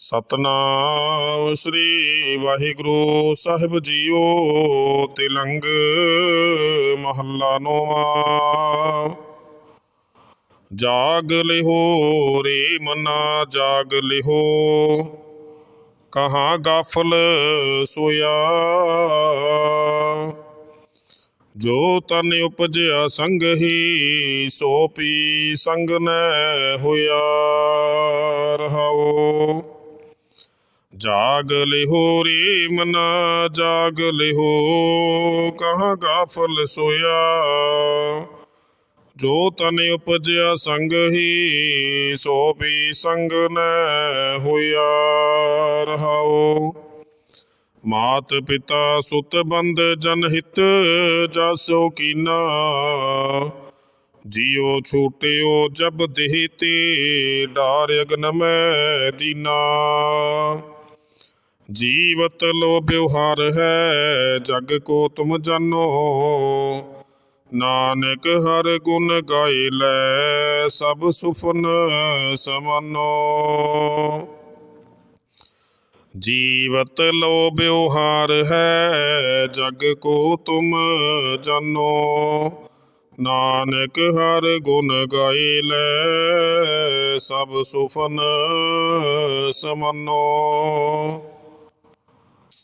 ਸਤਨਾਮ ਸ੍ਰੀ ਵਾਹਿਗੁਰੂ ਸਾਹਿਬ ਜੀਓ ਤਿਲੰਗ ਮਹੱਲਾ ਨੋਵਾ। ਜਾਗ ਲਿਹੋ ਰੇ ਮਨਾ, ਜਾਗ ਲਿਹੋ। ਕਹਾ ਗਾਫਲ ਸੋਇਆ। ਜੋ ਤਨ ਉਪਜਿਆ ਸੰਗ ਹੀ, ਸੋ ਪੀ ਸੰਗ ਨ ਹੋਇਆ। ਜਾਗ ਲਿਹੋ ਰੇ ਮਨਾ ਜਾਗ ਲਿਹੋ ਕਹਾਂ ਗਾਫਲ ਸੋਇਆ ਜੋ ਤਨ ਉਪਜਿਆ ਸੰਗ ਹੀ ਸੋ ਵੀ ਸੰਗ ਨ ਹੋਇਆ ਰਹਾਓ ਮਾਤ ਪਿਤਾ ਸੁਤ ਬੰਦ ਜਨ ਹਿਤ ਜਾਸੋ ਕੀਨਾ ਜਿਉ ਛੂਟਿਓ ਜਬ ਦੇਹ ਤੇ ਡਾਰ ਅਗਨ ਮੈਂ ਦੀਨਾ ਜੀਵਤ ਲੋ ਬਿਵਹਾਰ ਹੈ, ਜਗ ਕੋ ਤੁਮ ਜਾਨੋ ਨਾਨਕ ਹਰ ਗੁਣ ਗਾਏ ਲੈ, ਸਭ ਸੁਫਨ ਸਮਨੋ। ਜੀਵਤ ਲੋ ਬਿਵਹਾਰ ਹੈ, ਜਗ ਕੋ ਤੁਮ ਜਾਨੋ ਨਾਨਕ ਹਰ ਗੁਣ ਗਾਏ ਲੈ, ਸਭ ਸੁਫਨ ਸਮਨੋ।